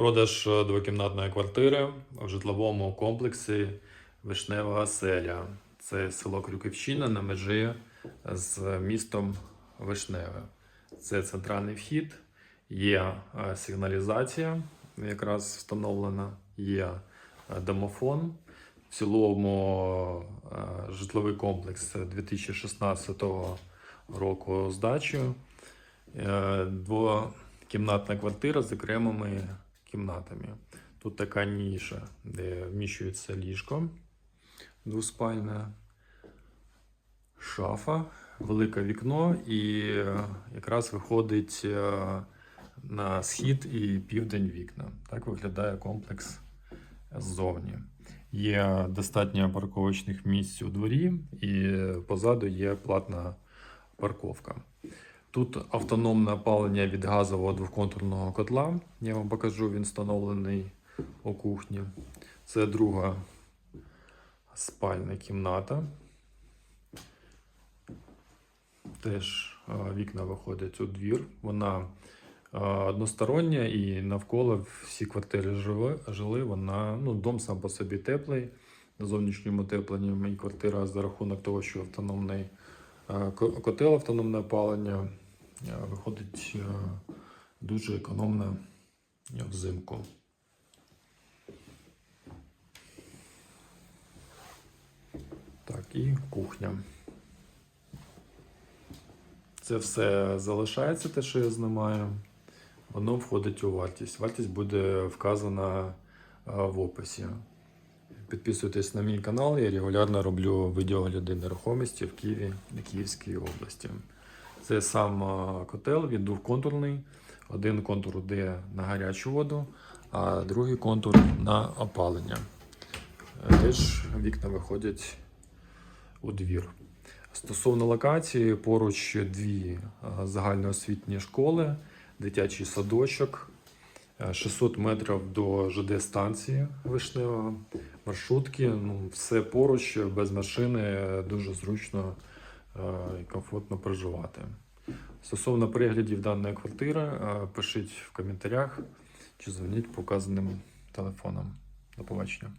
Продаж е, двокімнатної квартири в житловому комплексі Вишнева Селя. Це село Крюківщина на межі з містом Вишневе. Це центральний вхід, є е, сигналізація, якраз встановлена, є е, домофон. В цілому житловий комплекс 2016 року здачі. Двокімнатна квартира з окремими кімнатами. Тут така ніша, де вміщується ліжко двоспальне, шафа, велике вікно, і е, якраз виходить е, на схід і південь вікна. Так виглядає комплекс ззовні. Є достатньо парковочних місць у дворі, і позаду є платна парковка. Тут автономне опалення від газового двоконтурного котла. Я вам покажу, він встановлений у кухні. Це друга спальна кімната. Теж е, вікна виходять у двір. Вона е, одностороння і навколо всі квартири жили. Вона, ну, дом сам по собі теплий, на зовнішньому утепленні і квартира за рахунок того, що автономний е, котел, автономне опалення виходить е, дуже економно е, взимку. Так, і кухня. Це все залишається, те, що я знімаю. Воно входить у вартість. Вартість буде вказана е, в описі. Підписуйтесь на мій канал, я регулярно роблю відеогляди нерухомості в Києві і Київській області. Це сам е, котел, він двохконтурний. Один контур йде на гарячу воду, а другий контур на опалення. Е, Теж вікна виходять у двір. Стосовно локації, поруч дві е, загальноосвітні школи, дитячий садочок, е, 600 метрів до ЖД-станції Вишнева, маршрутки. Ну, все поруч, без машини, дуже зручно і комфортно проживати. Стосовно переглядів даної квартири, е, пишіть в коментарях чи дзвоніть по вказаним телефонам. До побачення.